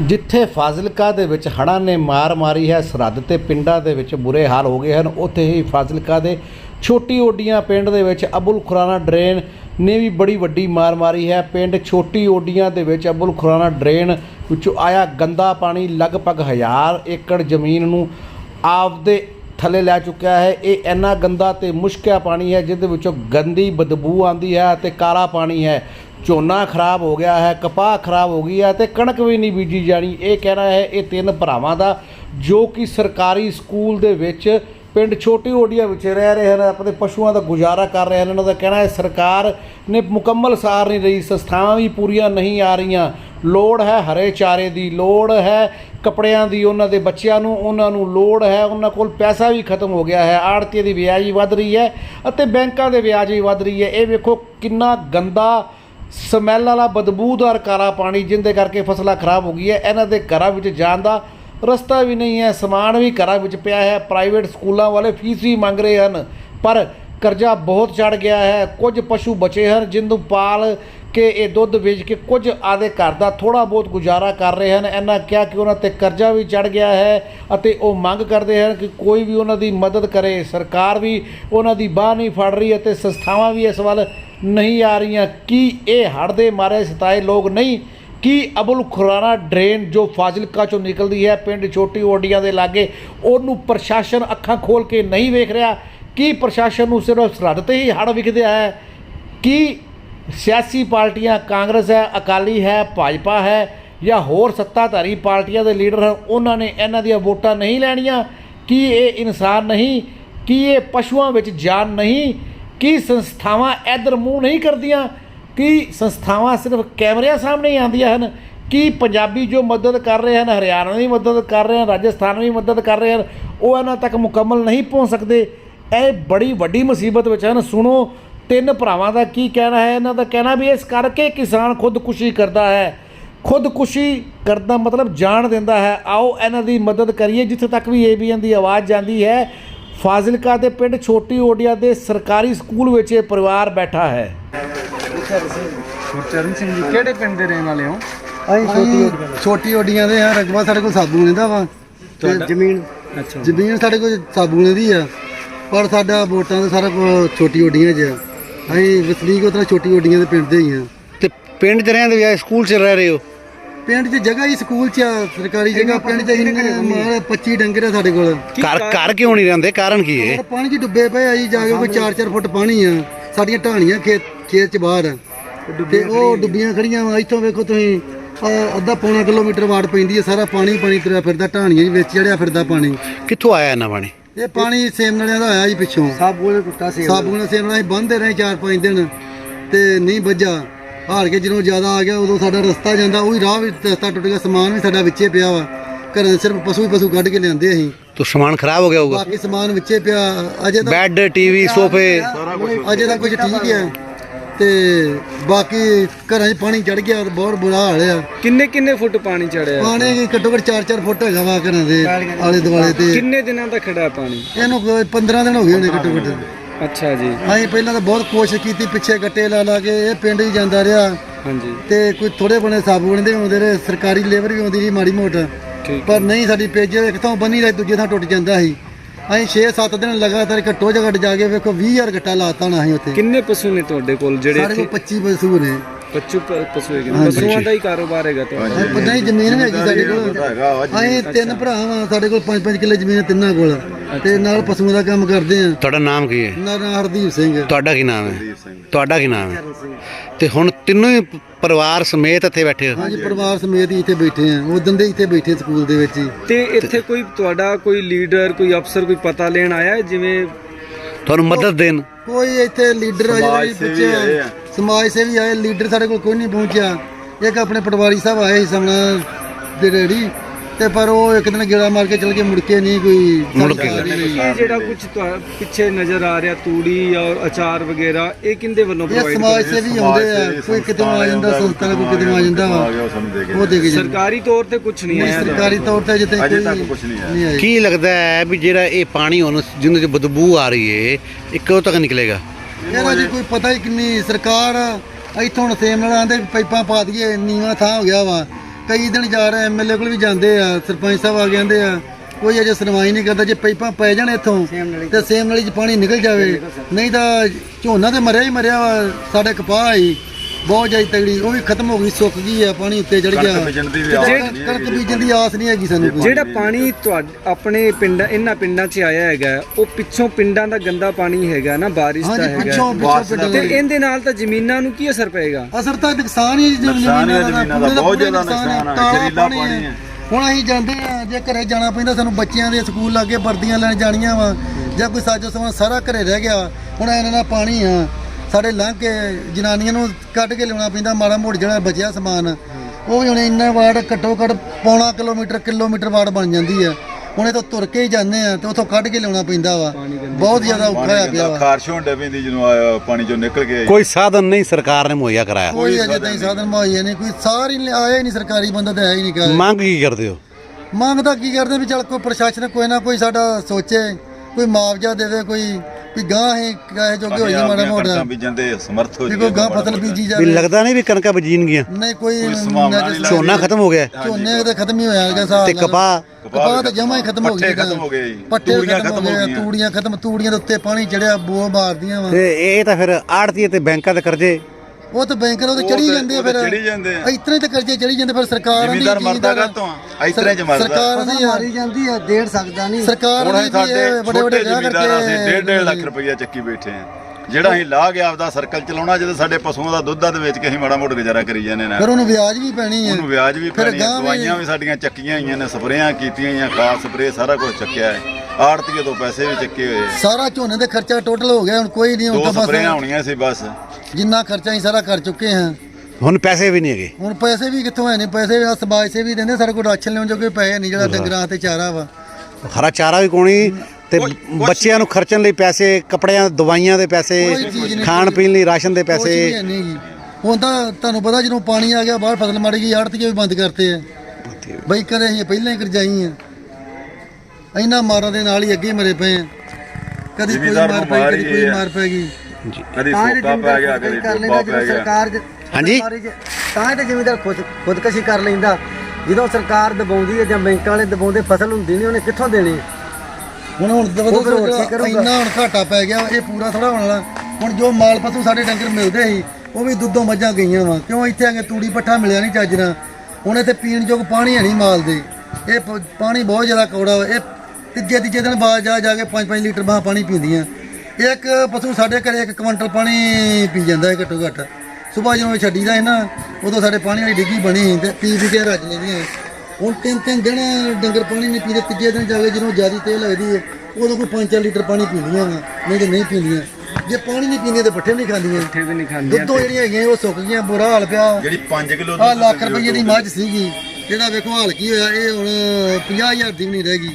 ਜਿੱਥੇ ਫਾਜ਼ਿਲਕਾ ਦੇ ਵਿੱਚ ਹੜ੍ਹਾਂ ਨੇ ਮਾਰ ਮਾਰੀ ਹੈ, ਸਰਹੱਦ ਤੇ ਪਿੰਡਾਂ ਦੇ ਵਿੱਚ ਬੁਰੇ ਹਾਲ ਹੋ ਗਏ ਹਨ। ਉੱਥੇ ਹੀ ਫਾਜ਼ਿਲਕਾ ਦੇ ਛੋਟੀ ਓਡੀਆਂ ਪਿੰਡ ਦੇ ਵਿੱਚ ਅਬੁਲ ਖੁਰਾਨਾ ਡਰੇਨ ਨੇ ਵੀ ਬੜੀ ਵੱਡੀ ਮਾਰ ਮਾਰੀ ਹੈ। ਪਿੰਡ ਛੋਟੀ ਓਡੀਆਂ ਦੇ ਵਿੱਚ ਅਬੁਲ ਖੁਰਾਨਾ ਡਰੇਨ ਵਿੱਚੋਂ ਆਇਆ ਗੰਦਾ ਪਾਣੀ, ਲਗਭਗ ਹਜ਼ਾਰ ਏਕੜ ਜ਼ਮੀਨ ਨੂੰ ਆਪਦੇ ਥੱਲੇ ਲੈ ਚੁੱਕਿਆ ਹੈ। ਇਹ ਇੰਨਾ ਗੰਦਾ ਤੇ ਮੁਸ਼ਕਿਆ ਪਾਣੀ ਹੈ, ਜਿਹਦੇ ਵਿੱਚੋਂ ਗੰਦੀ ਬਦਬੂ ਆਉਂਦੀ ਹੈ ਤੇ ਕਾਲਾ ਪਾਣੀ ਹੈ। ਝੋਨਾ ਖਰਾਬ ਹੋ ਗਿਆ ਹੈ, ਕਪਾਹ ਖਰਾਬ ਹੋ ਗਈ ਹੈ ਤੇ ਕਣਕ ਵੀ ਨਹੀਂ ਬੀਜੀ ਜਾਣੀ। ਇਹ ਕਹਿਣਾ ਹੈ, ਇਹ ਤਿੰਨ ਭਰਾਵਾਂ ਦਾ, ਜੋ ਕਿ ਸਰਕਾਰੀ ਸਕੂਲ ਦੇ ਵਿੱਚ ਪਿੰਡ ਛੋਟੀ ਓਡੀਆ ਵਿੱਚ ਰਹਿ ਰਹੇ ਹਨ, ਆਪਣੇ ਪਸ਼ੂਆਂ ਦਾ ਗੁਜ਼ਾਰਾ ਕਰ ਰਹੇ ਹਨ। ਉਹਨਾਂ ਦਾ ਕਹਿਣਾ ਹੈ, ਸਰਕਾਰ ਨੇ ਮੁਕੰਮਲ ਸਾਰ ਨਹੀਂ ਰਹੀ ਸੰਸਥਾਵਾਂ ਵੀ ਪੂਰੀਆਂ ਨਹੀਂ ਆ ਰਹੀਆਂ। ਲੋੜ ਹੈ ਹਰੇ ਚਾਰੇ ਦੀ, ਲੋੜ ਹੈ ਕੱਪੜਿਆਂ ਦੀ, ਉਹਨਾਂ ਦੇ ਬੱਚਿਆਂ ਨੂੰ, ਉਹਨਾਂ ਨੂੰ ਲੋੜ ਹੈ, ਉਹਨਾਂ ਕੋਲ ਪੈਸਾ ਵੀ ਖਤਮ ਹੋ ਗਿਆ ਹੈ। ਆੜਤੀ ਦੀ ਵਿਆਜ ਵੀ ਵੱਧ ਰਹੀ ਹੈ ਅਤੇ ਬੈਂਕਾਂ ਦੇ ਵਿਆਜ ਵੀ ਵੱਧ ਰਹੀ ਹੈ। ਇਹ ਵੇਖੋ ਕਿੰਨਾ ਗੰਦਾ ਸਮੈਲ ਵਾਲਾ ਬਦਬੂਦਾਰ ਕਾਲਾ ਪਾਣੀ ਜਿੰਦੇ ਕਰਕੇ ਫਸਲਾਂ ਖਰਾਬ ਹੋ ਗਈ ਹੈ, ਇਹਨਾਂ ਦੇ ਘਰਾਂ ਵਿੱਚ ਜਾਣ ਦਾ ਰਸਤਾ ਵੀ ਨਹੀਂ ਹੈ, ਸਮਾਨ ਵੀ ਘਰਾਂ ਵਿੱਚ ਪਿਆ ਹੈ, ਪ੍ਰਾਈਵੇਟ ਸਕੂਲਾਂ ਵਾਲੇ ਫੀਸ ਵੀ ਮੰਗ ਰਹੇ ਹਨ, ਪਰ ਕਰਜ਼ਾ ਬਹੁਤ ਚੜ ਗਿਆ ਹੈ, ਕੁਝ ਪਸ਼ੂ ਬਚੇ ਹਨ ਜਿੰਨੂੰ ਪਾਲ ਕੇ ਇਹ ਦੁੱਧ ਵੇਚ ਕੇ ਕੁਝ ਆਦੇ ਘਰ ਦਾ ਥੋੜਾ ਬਹੁਤ ਗੁਜ਼ਾਰਾ ਕਰ ਰਹੇ ਹਨ, ਇਹਨਾਂ ਕਿਹਾ ਕਿ ਉਹਨਾਂ ਤੇ ਕਰਜ਼ਾ ਵੀ ਚੜ ਗਿਆ ਹੈ ਅਤੇ ਉਹ ਮੰਗ ਕਰਦੇ ਹਨ ਕਿ ਕੋਈ ਵੀ ਉਹਨਾਂ ਦੀ ਮਦਦ ਕਰੇ, ਸਰਕਾਰ ਵੀ ਉਹਨਾਂ ਦੀ ਬਾਹ ਨਹੀਂ ਫੜ ਰਹੀ ਅਤੇ ਸੰਸਥਾਵਾਂ ਵੀ ਇਸ ਵੱਲ ਨਹੀਂ ਆ ਰਹੀਆਂ। ਕੀ ਇਹ ਹੜ੍ਹ ਦੇ ਮਾਰੇ ਸਤਾਏ ਲੋਕ ਨਹੀਂ? ਕੀ ਅਬੁਲ ਖੁਰਾਨਾ ਡਰੇਨ ਜੋ ਫਾਜ਼ਿਲਕਾ ਚੋਂ ਨਿਕਲਦੀ ਹੈ, ਪਿੰਡ ਛੋਟੀ ਓਡੀਆਂ ਦੇ ਲਾਗੇ, ਉਹਨੂੰ ਪ੍ਰਸ਼ਾਸਨ ਅੱਖਾਂ ਖੋਲ ਕੇ ਨਹੀਂ ਵੇਖ ਰਿਹਾ? ਕੀ ਪ੍ਰਸ਼ਾਸਨ ਨੂੰ ਸਿਰਫ ਸਰਹੱਦ ਤੇ ਹੀ ਹੜ੍ਹ ਵਿਖਦੇ ਹੈ ਕੀ ਸਿਆਸੀ ਪਾਰਟੀਆਂ ਕਾਂਗਰਸ ਹੈ, ਅਕਾਲੀ ਹੈ, ਭਾਜਪਾ ਹੈ ਜਾਂ ਹੋਰ ਸੱਤਾਧਾਰੀ ਪਾਰਟੀਆਂ ਦੇ ਲੀਡਰ ਹਨ, ਉਹਨਾਂ ਨੇ ਇਹਨਾਂ ਦੀਆਂ ਵੋਟਾਂ ਨਹੀਂ ਲੈਣੀਆਂ? ਕੀ ਇਹ ਇਨਸਾਨ ਨਹੀਂ? ਕੀ ਇਹ ਪਸ਼ੂਆਂ ਵਿੱਚ ਜਾਨ ਨਹੀਂ? ਕੀ ਸੰਸਥਾਵਾਂ ਇਧਰ ਮੂੰਹ ਨਹੀਂ ਕਰਦੀਆਂ? ਕੀ ਸੰਸਥਾਵਾਂ ਸਿਰਫ ਕੈਮਰਿਆਂ ਸਾਹਮਣੇ ਆਉਂਦੀਆਂ ਹਨ? ਕੀ ਪੰਜਾਬੀ ਜੋ ਮਦਦ ਕਰ ਰਹੇ ਹਨ, ਹਰਿਆਣਾ ਦੀ ਮਦਦ ਕਰ ਰਹੇ ਹਨ, ਰਾਜਸਥਾਨ ਵੀ ਮਦਦ ਕਰ ਰਹੇ ਹਨ, ਉਹ ਇਹਨਾਂ ਤੱਕ ਮੁਕੰਮਲ ਨਹੀਂ ਪਹੁੰਚ ਸਕਦੇ? ਇਹ ਬੜੀ ਵੱਡੀ ਮੁਸੀਬਤ ਵਿੱਚ ਹਨ। ਸੁਣੋ, ਤਿੰਨ ਭਰਾਵਾਂ ਦਾ ਕੀ ਕਹਿਣਾ ਹੈ? ਇਹਨਾਂ ਦਾ ਕਹਿਣਾ ਵੀ ਇਸ ਕਰਕੇ ਕਿਸਾਨ ਖੁਦਕੁਸ਼ੀ ਕਰਦਾ ਹੈ। ਖੁਦਕੁਸ਼ੀ ਕਰਦਾ ਮਤਲਬ ਜਾਣ ਦਿੰਦਾ ਹੈ। ਆਓ, ਇਹਨਾਂ ਦੀ ਮਦਦ ਕਰੀਏ। ਜਿੱਥੇ ਤੱਕ ਵੀ ਏਬੀਐਨ ਦੀ ਆਵਾਜ਼ ਜਾਂਦੀ ਹੈ ਫਾਜ਼ਿਲਕਾ ਦੇ ਪਿੰਡ ਛੋਟੀ ਓਡੀਆ ਦੇ ਸਰਕਾਰੀ ਸਕੂਲ ਵਿੱਚ ਇਹ ਪਰਿਵਾਰ ਬੈਠਾ ਹੈ। ਗੁਰਚਰਨ ਸਿੰਘ ਜੀ ਕਿਹੜੇ ਪਿੰਡ ਦੇ ਰਹਿਣ ਵਾਲੇ ਹੋ? ਅਸੀਂ ਛੋਟੀ ਛੋਟੀ ਓਡੀਆਂ ਦੇ ਆ ਰਕਬਾ ਸਾਡੇ ਕੋਲ ਸਾਬੂ ਨੇ ਦਾ ਵਾ। ਤੇ ਜ਼ਮੀਨ ਅੱਛਾ। ਜ਼ਮੀਨ ਸਾਡੇ ਕੋਲ ਸਾਬੂ ਨੇ ਦੀ ਆ। ਪਰ ਸਾਡਾ ਵੋਟਾਂ ਦਾ ਸਾਰਾ ਛੋਟੀ ਓਡੀਆਂ 'ਚ ਆ। ਅਸੀਂ ਵਸਨੀਕ ਉਤਰਾ ਛੋਟੀ ਓਡੀਆਂ ਦੇ ਪਿੰਡ ਦੇ ਹੀ ਆ। ਤੇ ਪਿੰਡ 'ਚ ਰਹਿੰਦੇ ਜਾਂ ਸਕੂਲ 'ਚ ਰਹਿ ਰਹੇ ਹੋ? ਪਿੰਡ 'ਚ ਜਗ੍ਹਾ ਹੀ ਸਕੂਲ 'ਚ ਆ ਸਰਕਾਰੀ ਜਗ੍ਹਾ ਪਿੰਡ 'ਚ ਇੰਨੇ ਮਾਰੇ 25 ਡੰਗਰ ਆ ਸਾਡੇ ਕੋਲ। ਘਰ ਘਰ ਕਿਉਂ ਨਹੀਂ ਰਹਿੰਦੇ? ਕਾਰਨ ਕੀ ਹੈ? ਪਰ ਪਾਣੀ 'ਚ ਡੁੱਬੇ ਪਏ ਆ ਜੀ ਜਾ ਕੇ ਕੋਈ 4-4 ਫੁੱਟ ਪਾਣੀ ਆ। ਸਾਡੀਆਂ ਢਾਣੀਆਂ ਖੇਤ ਖੇਤ 'ਚ ਬਾਹਰ ਆ। ਤੇ ਉਹ ਡੁੱਬੀਆਂ ਖੜੀਆਂ ਵਾ ਇੱਥੋਂ ਵੇਖੋ ਤੁਸੀਂ ਆਹ ਅੱਧਾ ਪੌਣਾ ਕਿਲੋਮੀਟਰ ਵਾਟ ਪੈਂਦੀ ਹੈ ਸਾਰਾ ਪਾਣੀ ਪਾਣੀ ਤੁਰਿਆ ਫਿਰਦਾ ਢਾਣੀਆਂ 'ਚ ਵਿੱਚ ਚੜਿਆ ਫਿਰਦਾ ਪਾਣੀ। ਕਿੱਥੋਂ ਆਇਆ ਇਹਨਾਂ ਪਾਣੀ? ਇਹ ਪਾਣੀ ਸੇਮ ਨਲਿਆਂ ਦਾ ਆਇਆ ਜੀ ਪਿੱਛੋਂ। ਸਾਬੂ ਨੇ ਟੁੱਟਾ ਸੀ ਸਾਬੂ ਨਾਲ ਸੇਮ ਨਾਲ ਅਸੀਂ ਬੰਨਦੇ ਰਹੇ 4-5 ਦਿਨ ਤੇ ਨਹੀਂ ਵੱਜਾ ਹਾਰ ਕੇ ਜਦੋਂ ਜ਼ਿਆਦਾ ਆ ਗਿਆ ਉਦੋਂ ਸਾਡਾ ਰਸਤਾ ਜਾਂਦਾ ਉਹ ਹੀ ਰਾਹ ਵੀ ਰਸਤਾ ਟੁੱਟ ਗਿਆ ਸਮਾਨ ਵੀ ਸਾਡਾ ਵਿੱਚੇ ਪਿਆ ਵਾ। ਘਰਾਂ ਦੇ ਸਿਰਫ ਪਸ਼ੂ ਹੀ ਪਸ਼ੂ ਕੱਢ ਕੇ ਲਿਆਂਦੇ ਅਸੀਂ। ਤੋ ਸਮਾਨ ਖਰਾਬ ਹੋ ਗਿਆ ਹੋਊਗਾ? ਬਾਕੀ ਸਮਾਨ ਵਿੱਚੇ ਪਿਆ ਅਜੇ ਤਾਂ ਬੈੱਡ ਟੀਵੀ ਸੋਫੇ ਅਜੇ ਤਾਂ ਕੁਝ ਠੀਕ ਹੈ ਤੇ ਬਾਕੀ ਘਰਾਂ 'ਚ ਪਾਣੀ ਚੜ ਗਿਆ ਤੇ ਬਹੁਤ ਬੁਰਾ ਹਾਲ ਆ। ਕਿੰਨੇ ਕਿੰਨੇ ਫੁੱਟ ਪਾਣੀ ਚੜਿਆ ਪਾਣੀ ਕੀ ਘੱਟੋ ਘੱਟ 4-4 ਫੁੱਟ ਹੈਗਾ ਵਾ ਘਰਾਂ ਦੇ ਆਲੇ ਦੁਆਲੇ ਤੇ। ਕਿੰਨੇ ਦਿਨਾਂ ਦਾ ਖੜਾ ਹੈ ਪਾਣੀ? ਇਹਨੂੰ ਕੋਈ 15 ਦਿਨ ਹੋ ਗਏ ਹੋਣੇ ਘੱਟੋ ਘੱਟ। ਅੱਛਾ ਜੀ। ਅਸੀਂ ਪਹਿਲਾਂ ਤਾਂ ਬਹੁਤ ਕੋਸ਼ਿਸ਼ ਕੀਤੀ ਪਿੱਛੇ ਗੱਟੇ ਲਾ ਲਾ ਕੇ ਇਹ ਪਿੰਡ ਹੀ ਜਾਂਦਾ ਰਿਹਾ। ਹਾਂਜੀ। ਤੇ ਕੋਈ ਥੋੜੇ ਬਣੇ ਸਾਬੂਣ ਦੇ ਆਉਂਦੇ ਰਹੇ ਸਰਕਾਰੀ ਲੇਬਰ ਵੀ ਆਉਂਦੀ ਰਹੀ ਮਾੜੀ ਮੋਟ। ਠੀਕ ਪਰ ਨਹੀਂ ਸਾਡੀ ਪੇਜ ਇੱਕ ਥਾਂ ਬੰਨੀ ਰਹੀ ਦੂਜੇ ਥਾਂ ਟੁੱਟ ਜਾਂਦਾ ਸੀ। ਅਸੀਂ 6-7 ਦਿਨ ਲਗਾਤਾਰ ਘੱਟੋ ਜਗਟ ਜਾ ਕੇ ਵੇਖੋ 20000 ਗੱਟਾ ਲਾਤਾ ਨਾ ਅਸੀਂ ਉੱਥੇ। ਕਿੰਨੇ ਪਸ਼ੂ ਨੇ ਤੁਹਾਡੇ ਕੋਲ ਜਿਹੜੇ ਸਾਡੇ ਕੋਲ 25 ਪਸ਼ੂ ਨੇ। ਪਸ਼ੂ ਪ- ਪਸ਼ੂ ਹੈਗੇ ਨੇ। ਪਸ਼ੂਆਂ ਦਾ ਹੀ ਕਾਰੋਬਾਰ ਹੈਗਾ ਤੁਹਾਡਾ। ਪਰ ਨਹੀਂ ਜ਼ਮੀਨ ਹੈਗੀ ਸਾਡੇ ਕੋਲ। ਅਸੀਂ ਤਿੰਨ ਭਰਾ ਵਾਂ ਸਾਡੇ ਕੋਲ 5-5 ਕਿੱਲੇ ਜ਼ਮੀਨ ਹੈ ਤਿੰਨਾਂ ਕੋਲ। ਤੇ ਨਾਲ ਪਸ਼ੂਆਂ ਦਾ ਕੰਮ ਕਰਦੇ ਆ। ਤੁਹਾਡਾ ਨਾਮ ਕੀ ਹੈ? ਨਾ ਨਾ ਹਰਦੀਪ ਸਿੰਘ ਤੁਹਾਡਾ ਕੀ ਨਾਮ ਹੈ? ਤੁਹਾਡਾ ਕੀ ਨਾਮ ਹੈ? ਤੇ ਹੁਣ ਤਿੰਨੋਂ ਹੀ ਪਰਿਵਾਰ ਸਮੇਤ ਇੱਥੇ ਬੈਠੇ ਹੋ? ਹਾਂਜੀ ਪਰਿਵਾਰ ਸਮੇਤ ਹੀ ਇੱਥੇ ਬੈਠੇ ਆ। ਉਦੋਂ ਦੇ ਇੱਥੇ ਬੈਠੇ ਸਕੂਲ ਦੇ ਵਿੱਚ ਹੀ। ਤੇ ਇੱਥੇ ਕੋਈ ਤੁਹਾਡਾ ਕੋਈ ਲੀਡਰ ਕੋਈ ਅਫਸਰ ਕੋਈ ਪਤਾ ਲੈਣ ਆਇਆ ਹੈ? ਜਿਵੇਂ ਤੁਹਾਨੂੰ ਮਦਦ ਦੇਣ? ਕੋਈ ਇੱਥੇ ਲੀਡਰ ਆ ਜਿਹੜਾ ਵੀ ਪੁੱਛਿਆ। ਸਮਾਜ ਸੇਵੀ ਆਏ। ਲੀਡਰ ਸਾਡੇ ਕੋਲ ਕੋਈ ਨਹੀਂ ਪਹੁੰਚਿਆ। ਇੱਕ ਆਪਣੇ ਪਟਵਾਰੀ ਸਾਹਿਬ ਆਏ ਸੀ ਸਮਣਾ ਦੇ ਰੇੜੀ। ਤੇ ਪਰ ਉਹ ਇੱਕ ਦਿਨ ਗੇੜਾ ਮਾਰ ਕੇ ਚਲ ਕੇ ਮੁੜ ਕੇ ਨਹੀਂ ਕੋਈ ਮੁੜ ਕੇ ਇਹ ਜਿਹੜਾ ਕੁਝ ਪਿੱਛੇ ਨਜ਼ਰ ਆ ਰਿਹਾ ਤੂੜੀ ਔਰ ਅਚਾਰ ਵਗੈਰਾ ਇਹ ਕਿੰਦੇ ਵੱਲੋਂ ਇਹ ਪ੍ਰੋਵਾਈਡ ਸਮਾਜ ਸੇਵੀ ਆਉਂਦੇ ਆ ਕੋਈ ਕਿਤੋਂ ਆ ਜਾਂਦਾ ਸੰਸਥਾ ਦਾ ਕੋਈ ਕਿਤੋਂ ਆ ਜਾਂਦਾ ਵਾ ਉਹ ਦੇ ਕੇ ਜਾਂਦੇ। ਸਰਕਾਰੀ ਤੌਰ ਤੇ ਕੁਝ ਨਹੀਂ ਨਹੀਂ ਆਇਆ ਸਰਕਾਰੀ ਤੌਰ ਤੇ ਜਿੱਥੇ ਕੋਈ ਨਹੀਂ ਆਇਆ। ਕੀ ਲੱਗਦਾ ਹੈ ਵੀ ਜਿਹੜਾ ਇਹ ਪਾਣੀ ਹੁਣ ਜਿਹਦੇ ਚ ਬਦਬੂ ਆ ਰਹੀ ਹੈ ਇਹ ਕਦੋਂ ਤੱਕ ਨਿਕਲੇਗਾ? ਇਹਦਾ ਜੀ ਕੋਈ ਪਤਾ ਹੀ ਕਿੰਨੀ ਸਰਕਾਰ ਇੱਥੋਂ ਹੁਣ ਸੇਮ ਨਾਲ ਆਂਦੇ ਪਾਈਪਾਂ ਪਾ ਦਈਏ ਨੀਵਾਂ ਥਾਂ ਹੋ ਗਿਆ ਵਾ। ਕਈ ਦਿਨ ਜਾ ਰਹੇ ਐਮਐਲਏ ਕੋਲ ਵੀ ਜਾਂਦੇ ਆ ਸਰਪੰਚ ਸਾਹਿਬ ਆ ਕਹਿੰਦੇ ਆ ਕੋਈ ਅਜੇ ਸੁਣਵਾਈ ਨਹੀਂ ਕਰਦਾ ਜੇ ਪਾਈਪਾਂ ਪੈ ਜਾਣ ਇੱਥੋਂ ਤੇ ਸੇਮ ਨਾਲੀ 'ਚ ਪਾਣੀ ਨਿਕਲ ਜਾਵੇ। ਨਹੀਂ ਤਾਂ ਝੋਨਾ ਤੇ ਮਰਿਆ ਹੀ ਮਰਿਆ ਵਾ ਸਾਡੇ ਕਪਾਹ ਆਈ। ਬਹੁਤ ਜ਼ਿਆਦਾ ਤਗੜੀ ਉਹ ਵੀ ਖਤਮ ਹੋ ਗਈ ਸੁੱਕ ਗਈ ਆ ਪਾਣੀ ਉੱਤੇ ਚੜ ਗਿਆ। ਬੀਜਣ ਦੀ ਵੀ ਆਸ ਕਣਕ- ਕਣਕ ਬੀਜਣ ਦੀ ਆਸ ਨਹੀਂ ਹੈਗੀ ਸਾਨੂੰ ਕੋਈ। ਜਿਹੜਾ ਪਾਣੀ ਤੁਹਾਡੇ ਆਪਣੇ ਪਿੰਡਾਂ ਇਹਨਾਂ ਪਿੰਡਾਂ 'ਚ ਆਇਆ ਹੈਗਾ ਉਹ ਪਿੱਛੋਂ ਪਿੰਡਾਂ ਦਾ ਗੰਦਾ ਪਾਣੀ ਹੈਗਾ ਨਾ ਬਾਰਿਸ਼ ਦਾ ਹਾਂਜੀ ਹੈਗਾ। ਪਿੱਛੋਂ ਪਿੱਛੋਂ ਪਿੰਡਾਂ ਤੇ ਦੇ ਇਹਦੇ ਨਾਲ ਤਾਂ ਜ਼ਮੀਨਾਂ ਨੂੰ ਕੀ ਅਸਰ ਪਏਗਾ? ਅਸਰ ਤਾਂ ਨੁਕਸਾਨ ਹੀ ਹੈ ਨੁਕਸਾਨ ਹੀ ਹੈ ਜ਼ਮੀਨਾਂ ਦਾ, ਪੂਰੇ ਬਹੁਤ ਪੂਰੇ ਜ਼ਿਆਦਾ ਨੁਕਸਾਨ ਹੈ, ਕਾਲਾ ਜ਼ਹਿਰੀਲਾ ਪਾਣੀ ਹੈ। ਹੁਣ ਅਸੀਂ ਜਾਂਦੇ ਆ ਜੇ ਘਰੇ ਜਾਣਾ ਪੈਂਦਾ ਸਾਨੂੰ ਬੱਚਿਆਂ ਦੇ ਸਕੂਲ ਲਾਗੇ ਵਰਦੀਆਂ ਲੈਣ ਜਾਣੀਆਂ ਵਾ ਜਾਂ ਕੋਈ ਸਾਜੋ ਸਮਾਨ ਸਾਰਾ ਘਰੇ ਰਹਿ ਗਿਆ। ਹੁਣ ਇਹਨਾਂ ਨਾਲ ਪਾਣੀ ਆ। ਸਾਡੇ ਲੰਘ ਕੇ ਜਨਾਨੀਆਂ ਨੂੰ ਕੱਢ ਕੇ ਲਿਆਉਣਾ ਪੈਂਦਾ ਮਾੜਾ ਮੋੜ ਜਿਹੜਾ ਬਚਿਆ ਸਮਾਨ ਉਹ ਵੀ ਹੁਣ ਇੰਨਾ ਵਾਰਡ ਘੱਟੋ ਘੱਟ ਪੌਣਾ ਕਿਲੋਮੀਟਰ ਕਿਲੋਮੀਟਰ ਵਾਰਡ ਬਣ ਜਾਂਦੀ ਆ ਹੁਣ ਇਹ ਤੋਂ ਤੁਰ ਕੇ ਹੀ ਜਾਂਦੇ ਆ ਤੇ ਉੱਥੋਂ ਕੱਢ ਕੇ ਲਿਆਉਣਾ ਪੈਂਦਾ ਵਾ। ਬਹੁਤ ਜ਼ਿਆਦਾ ਔਖਾ ਪਾਣੀ ਪਿਆ ਵਾ। ਖਾਰਸ਼ ਹੋਣ ਡੇ ਪੈਂਦੀ ਜਦੋਂ ਆਇਆ ਪਾਣੀ ਚੋਂ ਨਿਕਲ ਕੇ ਆਈ। ਕੋਈ ਸਾਧਨ ਨਹੀਂ ਸਰਕਾਰ ਨੇ ਮੁਹੱਈਆ ਕਰਾਇਆ। ਕੋਈ ਅਜੇ ਤਾਈਂ ਸਾਧਨ ਮੁਹੱਈਆ ਨਹੀਂ ਕੋਈ ਸਾਰੀ ਆਇਆ ਹੀ ਨਹੀਂ ਸਰਕਾਰੀ ਬੰਦਾ ਤਾਂ ਹੈ ਹੀ ਨਹੀਂ ਕਾ ਮੰਗ ਕੀ ਕਰਦੇ ਹੋ? ਮੰਗ ਤਾਂ ਕੀ ਕਰਦੇ ਵੀ ਚੱਲ ਕੋਈ ਪ੍ਰਸ਼ਾਸਨ ਕੋਈ ਨਾ ਕੋਈ ਸਾਡਾ ਸੋਚੇ ਕੋਈ ਮੁਆਵਜ਼ਾ ਦੇਵੇ ਕੋਈ ਵੀ ਗਾਂ ਹੈ ਕਹੇ ਜੋਗੇ ਹੋਈਏ ਮਾੜਾ ਮੋਟਾ। ਕਣਕਾਂ ਬੀਜਣ ਦੇ ਸਮਰਥ ਹੋ ਵੀ ਜੀ ਕੋਈ ਗਾਂ ਫਸਲ ਬੀਜੀ ਵੀ ਜਾਵੇ। ਲੱਗਦਾ ਨਹੀਂ ਵੀ ਕਣਕਾਂ ਬੀਜਣਗੀਆਂ ਨਹੀਂ ਕੋਈ। ਝੋਨਾ ਖਤਮ ਹੋ ਗਿਆ। ਝੋਨੇ ਤੇ ਖਤਮ ਹੀ ਹੋਇਆ ਹੈਗਾ ਸਾਹ ਤੇ ਕਪਾਹ? ਕਪਾਹ ਤਾਂ ਜਮਾ ਹੀ ਖਤਮ ਹੋ ਗਿਆ ਖਤਮ ਹੋ। ਪੱਠੇ ਤੂੜੀਆਂ ਖਤਮ ਹੋ ਗਈਆਂ। ਤੂੜੀਆਂ ਖਤਮ ਤੂੜੀਆਂ ਦੇ ਉੱਤੇ ਪਾਣੀ ਚੜਿਆ ਬੋ ਮਾਰਦੀਆਂ ਵਾ। ਤੇ ਇਹ ਤਾਂ ਫਿਰ ਆੜਤੀ ਤੇ ਬੈਂਕਾਂ ਦੇ ਕਰਜ਼ੇ ਉਹ ਤਾਂ ਬੈਂਕ ਉਹ ਤੇ ਉਹ ਚੜੀ ਤੇ- ਜਾਂਦੇ ਆ ਤੇ ਫਿਰ। ਚੜੀ ਜਾਂਦੇ ਆ। ਇਤਨੇ ਤੇ ਕਰਜ਼ੇ ਚੜੀ ਜਾਂਦੇ ਫਿਰ ਸਰਕਾਰ ਦੀ ਜ਼ਿਮੀਂਦਾਰ ਮਰਦਾ ਕਾਹਤੋਂ ਆ? ਤਰ੍ਹਾਂ ਚ ਮਰਦਾ। ਸਰਕਾਰ ਦੀ ਮਾਰੀ ਜਾਂਦੀ ਆ ਡੇਢ ਸਕਦਾ ਨਹੀਂ। ਸਰਕਾਰ ਹੁਣ ਦੀ ਵੱਡੇ ਵੱਡੇ ਜ਼ਿਮੀਂਦਾਰ ਅਸੀਂ ਕਰਕੇ 1.5 ਲੱਖ ਰੁਪਈਆ ਚੱਕੀ ਬੈਠੇ ਆ। ਜਿਹੜਾ ਅਸੀਂ ਲਾ ਕੇ ਆਪਦਾ ਸਰਕਲ ਚਲਾਉਣਾ ਜਦੋਂ ਸਾਡੇ ਪਸ਼ੂਆਂ ਦਾ ਦੁੱਧ ਦਾ ਵੇਚ ਕੇ ਅਸੀਂ ਮਾੜਾ ਮੋਟਾ ਗੁਜ਼ਾਰਾ ਕਰੀ ਜਾਂਦੇ ਨੇ। ਫਿਰ ਉਹਨੂੰ ਵਿਆਜ ਵੀ ਪੈਣੀ ਹੈ ਉਹਨੂੰ ਵਿਆਜ ਵੀ ਫਿਰ ਪੈਣੀ ਹੈ ਦਵਾਈਆਂ ਵੀ ਸਾਡੀਆਂ ਚੱਕੀਆਂ ਹੋਈਆਂ ਨੇ ਸਪਰੇਆਂ ਕੀਤੀਆਂ ਹੋਈਆਂ ਖਾਦ ਸਪਰੇ ਸਾਰਾ ਕੁਝ ਚੱਕਿਆ ਹੈ। ਆੜਤੀਏ ਤੋਂ ਪੈਸੇ ਵੀ ਚੱਕੇ ਹੋਏ। ਆ। ਸਾਰਾ ਝੋਨੇ ਦਾ ਖਰਚਾ ਟੋਟਲ ਹੋ ਗਿਆ ਹੁਣ ਕੋਈ ਨਹੀਂ ਹੁਣ ਦੋ ਤਾਂ ਸਪਰੇਆਂ ਬਸ ਹੋਣੀਆਂ ਸੀ ਬਸ। ਜਿੰਨਾ ਖਰਚਾ ਹੀ ਸਾਰਾ ਕਰ ਚੁੱਕੇ ਹਾਂ। ਹੁਣ ਪੈਸੇ ਵੀ ਨਹੀਂ ਹੈਗੇ। ਹੁਣ ਪੈਸੇ ਵੀ ਕਿੱਥੋਂ ਆਏ ਨੇ ਪੈਸੇ ਵੀ ਸਮਾਜ ਸੇ ਵੀ ਦਿੰਦੇ ਸਾਡੇ ਕੋਲ ਰਾਸ਼ਨ ਲੈਣ ਜੋਗੇ ਪੈਸੇ ਨਹੀਂ ਜਿਹੜਾ ਡੰਗਰਾਂ ਤੇ ਚਾਰਾ ਵਾ। ਹਰਾ ਚਾਰਾ ਵੀ ਕੋਣੀ ਤੇ ਬੱਚਿਆਂ ਨੂੰ ਖਰਚਣ ਲਈ ਪੈਸੇ ਕੱਪੜਿਆਂ ਦਵਾਈਆਂ ਦੇ ਪੈਸੇ ਕੋਈ ਚੀਜ਼ ਨਹੀਂ, ਖਾਣ ਪੀਣ ਲਈ ਰਾਸ਼ਨ ਦੇ ਕੁਛ ਵੀ ਪੈਸੇ ਹੈ ਨਹੀਂ ਗੀ। ਹੁਣ ਤਾਂ ਤੁਹਾਨੂੰ ਪਤਾ ਜਦੋਂ ਪਾਣੀ ਆ ਗਿਆ ਬਾਹਰ ਫਸਲ ਮੜ ਗਈ ਆੜਤੀਏ ਵੀ ਬੰਦ ਕਰਤੇ ਆ। ਬਈ ਕਦੇ ਅਸੀਂ ਪਹਿਲਾਂ ਹੀ ਕਰਜਾਈ ਆ। ਇਹਨਾਂ ਮਾਰਾਂ ਦੇ ਨਾਲ ਹੀ ਅੱਗੇ ਮਰੇ ਪਏ ਆ। ਕਦੀ ਕੋਈ ਜ਼ਿਮੀਂਦਾਰ ਮਾਰ ਪਈ ਕਦੀ ਕੋਈ। ਮਾਰ ਪੈ ਗਈ। ਕਦੀ ਸੋਕਾ ਪੈ ਗਿਆ ਕਦੀ ਡੋਬਾ ਪੈ ਗਿਆ। ਸਰਕਾਰ ਹਾਂਜੀ? ਤਾਂ ਤੇ ਜ਼ਿਮੀਂਦਾਰ ਖੁਦ ਖੁਦਕਸ਼ੀ ਕਰ ਲੈਂਦਾ। ਜਦੋਂ ਸਰਕਾਰ ਦਬਾਉਂਦੀ ਹੈ ਜਾਂ ਬੈਂਕ ਵਾਲੇ ਦਬਾਉਂਦੇ ਫਸਲ ਹੁੰਦੀ ਨਹੀਂ ਉਹਨੇ ਕਿੱਥੋਂ ਦੇਣੀ? ਹੁਣ ਹੁਣ? ਇੰਨਾ ਹੁਣ ਘਾਟਾ ਪੈ ਗਿਆ ਇਹ ਪੂਰਾ ਥੋੜਾ ਹੋਣ ਵਾਲਾ। ਹੁਣ ਜੋ ਮਾਲ ਪਸ਼ੂ ਸਾਡੇ ਡੰਗਰ ਮਿਲਦੇ ਸੀ ਉਹ ਵੀ ਦੁੱਧੋਂ ਮੱਝਾਂ ਗਈਆਂ ਵਾ। ਕਿਉਂ ਇੱਥੇ ਆ ਕੇ ਤੂੜੀ ਪੱਠਾ ਮਿਲਿਆ ਨਹੀਂ ਚੱਜ ਨਾਲ? ਹੁਣ ਇੱਥੇ ਪੀਣ ਯੋਗ ਪਾਣੀ ਹੈ ਨਹੀਂ ਮਾਲ ਦੇ। ਇਹ ਪਾਣੀ ਬਹੁਤ ਜ਼ਿਆਦਾ ਕੌੜਾ ਇਹ ਤੀਜੇ ਤੀਜੇ ਦਿਨ ਬਾਅਦ ਜਾ ਜਾ ਕੇ 5-5 ਲੀਟਰ ਬਾਹ ਪਾਣੀ ਪੀਂਦੀਆਂ। ਇੱਕ ਪਸ਼ੂ ਸਾਡੇ ਘਰੇ ਇੱਕ ਕੁਇੰਟਲ ਪਾਣੀ ਪੀ ਜਾਂਦਾ ਹੈ ਘੱਟੋ ਘੱਟ। ਸਵੇਰ ਜਦੋਂ ਇਹ ਛੱਡੀਦਾ ਹੈ ਨਾ ਉਦੋਂ ਸਾਡੇ ਪਾਣੀ ਵਾਲੀ ਡਿੱਗੀ ਬਣੀ ਸੀ ਤੇ ਪੀ ਪੀ ਕੇ ਰੱਜ ਲੈਂਦੀਆਂ ਹੁਣ ਤਿੰਨ ਤਿੰਨ ਦਿਨ ਡੰਗਰ ਪਾਣੀ ਨਹੀਂ ਪੀਂਦੇ ਤੀਜੇ ਦਿਨ ਜਾ ਕੇ ਜਦੋਂ ਜ਼ਿਆਦਾ ਤੇਲ ਲੱਗਦੀ ਹੈ ਉਦੋਂ ਕੋਈ 5-4 ਲੀਟਰ ਪਾਣੀ ਪੀਂਦੀਆਂ ਵਾ ਨਹੀਂ ਤੇ ਨਹੀਂ ਪੀਂਦੀਆਂ। ਜੇ ਪਾਣੀ ਨਹੀਂ ਪੀਂਦੀਆਂ ਤੇ ਪੱਠੇ ਨਹੀਂ ਖਾਂਦੀਆਂ। ਪੱਠੇ ਵੀ ਨਹੀਂ ਖਾਂਦੀਆਂ ਦੁੱਧੋਂ ਜਿਹੜੀਆਂ ਹੈਗੀਆਂ ਉਹ ਸੁੱਕ ਗਈਆਂ ਬੁਰਾ ਹਾਲ ਪਿਆ। ਜਿਹੜੀ 5 ਕਿਲੋ ਆ ਲੱਖ ਰੁਪਏ ਦੀ ਮੱਝ ਸੀਗੀ ਜਿਹੜਾ ਵੇਖੋ ਹਾਲ ਕੀ ਹੋਇਆ ਇਹ ਹੁਣ 50000 ਦੀ ਵੀ ਨਹੀਂ ਰਹਿ ਗਈ।